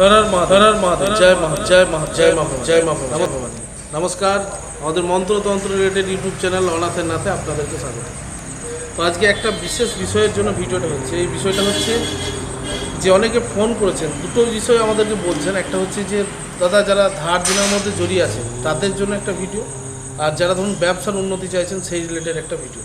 হরার মা হরার মা জয় মা জয় মা। জয় মা জয় মা নমস্কার আমাদের মন্ত্রতন্ত্র রিলেটেড ইউটিউব চ্যানেল অনাথের নাথে আপনাদেরকে স্বাগত। তো আজকে একটা বিশেষ বিষয়ের জন্য ভিডিওটা হচ্ছে। এই বিষয়টা হচ্ছে যে অনেকে ফোন করেছেন দুটো বিষয় আমাদেরকে বলছেন। একটা হচ্ছে যে দাদা যারা ধার দেনার মধ্যে জড়িয়ে আছে তাদের জন্য একটা ভিডিও আর যারা ধরুন ব্যবসার উন্নতি চাইছেন সেই রিলেটেড একটা ভিডিও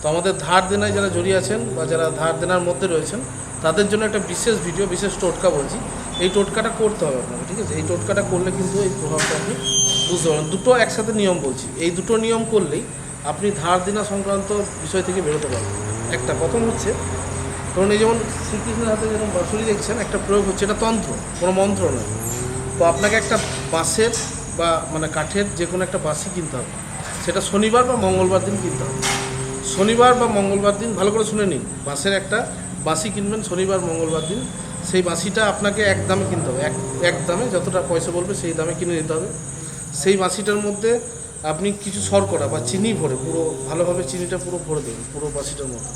তো আমাদের ধার দেনায় যারা জড়িয়ে আছেন বা যারা ধার দেনার মধ্যে রয়েছেন তাদের জন্য একটা বিশেষ ভিডিও বিশেষ টোটকা বলছি। এই টোটকাটা করতে হবে আপনাকে, ঠিক আছে? এই টোটকাটা করলে কিন্তু এই প্রভাবটা আপনি বুঝতে পারেন দুটো একসাথে নিয়ম বলছি। এই দুটো নিয়ম করলেই আপনি ধার দেনা সংক্রান্ত বিষয় থেকে বেরোতে পারবেন। একটা প্রথম হচ্ছে কারণ এই যেমন শ্রীকৃষ্ণের হাতে যেরকম বাঁশুরি দেখছেন, একটা প্রয়োগ হচ্ছে, এটা তন্ত্র, কোনো মন্ত্র নয়। তো আপনাকে একটা বাঁশের বা মানে কাঠের যে কোনো একটা বাঁশি কিনতে হবে। সেটা শনিবার বা মঙ্গলবার দিন কিনতে হবে। শনিবার বা মঙ্গলবার দিন ভালো করে শুনে নিন। বাঁশের একটা বাঁশি কিনবেন শনিবার, মঙ্গলবার দিন, সেই বাঁশিটা আপনাকে এক দামে কিনতে হবে। এক এক দামে যতটা পয়সা বলবে সেই দামে কিনে নিতে হবে। সেই বাঁশিটার মধ্যে আপনি কিছু শর্করা বা চিনি ভরে, পুরো ভালোভাবে চিনিটা পুরো ভরে দেবেন পুরো বাঁশিটার মধ্যে।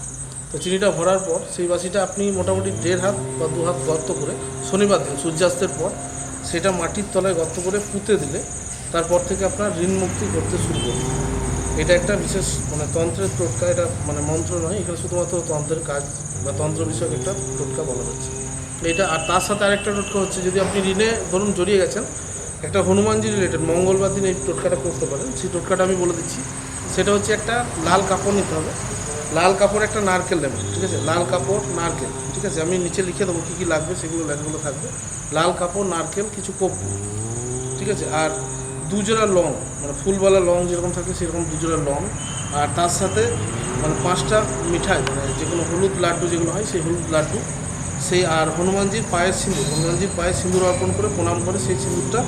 তো চিনিটা ভরার পর সেই বাঁশিটা আপনি মোটামুটি দেড় হাত বা দু হাত গর্ত করে শনিবার দিন, সূর্যাস্তের পর সেটা মাটির তলায় গর্ত করে পুঁতে দিলে তারপর থেকে আপনার ঋণ মুক্তি করতে শুরু করবে। এটা একটা বিশেষ মানে তন্ত্রের টোটকা, এটা মানে মন্ত্র নয়, এখানে শুধুমাত্র তন্ত্রের কাজ বা তন্ত্র বিষয়ক একটা টোটকা বলা হচ্ছে। এটা আর তার সাথে আরেকটা টোটকা হচ্ছে, যদি আপনি ঋণে ধরুন জড়িয়ে গেছেন, একটা হনুমানজি রিলেটেড মঙ্গলবার দিন এই টোটকাটা করতে পারেন। সেই টোটকাটা আমি বলে দিচ্ছি, সেটা হচ্ছে একটা লাল কাপড় নিতে হবে। লাল কাপড় একটা নারকেল নেবেন, ঠিক আছে? লাল কাপড়, নারকেল, ঠিক আছে? আমি নিচে লিখে দেবো কী কী লাগবে, সেগুলো লাইনগুলো থাকবে। লাল কাপড়, নারকেল, কিছু কর্পূর ঠিক আছে? আর দুজোড়া লং মানে ফুলওয়ালা লং যেরকম থাকে সেরকম দুজোড়া লং আর তার সাথে মানে পাঁচটা মিঠাই মানে যেগুলো হলুদ লাড্ডু যেগুলো হয়, সেই হলুদ লাড্ডু। সেই আর হনুমানজির পায়ের সিঁদুর, হনুমানজির পায়ে সিঁদুর অর্পণ করে, প্রণাম করে সেই সিঁদুরটা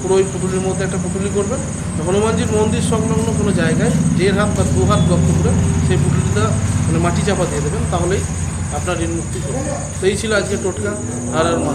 পুরো ওই পুটুলির মধ্যে একটা পুটুলি করবেন। হনুমানজির মন্দির সংলগ্ন কোনো জায়গায় দেড় হাত বা দু হাত গর্ত করে সেই পুটুলিটা মানে মাটি চাপা দিয়ে দেবেন, তাহলেই আপনার ঋণ মুক্তি করবে তো এই ছিল আজকে টোটকা আর আর মা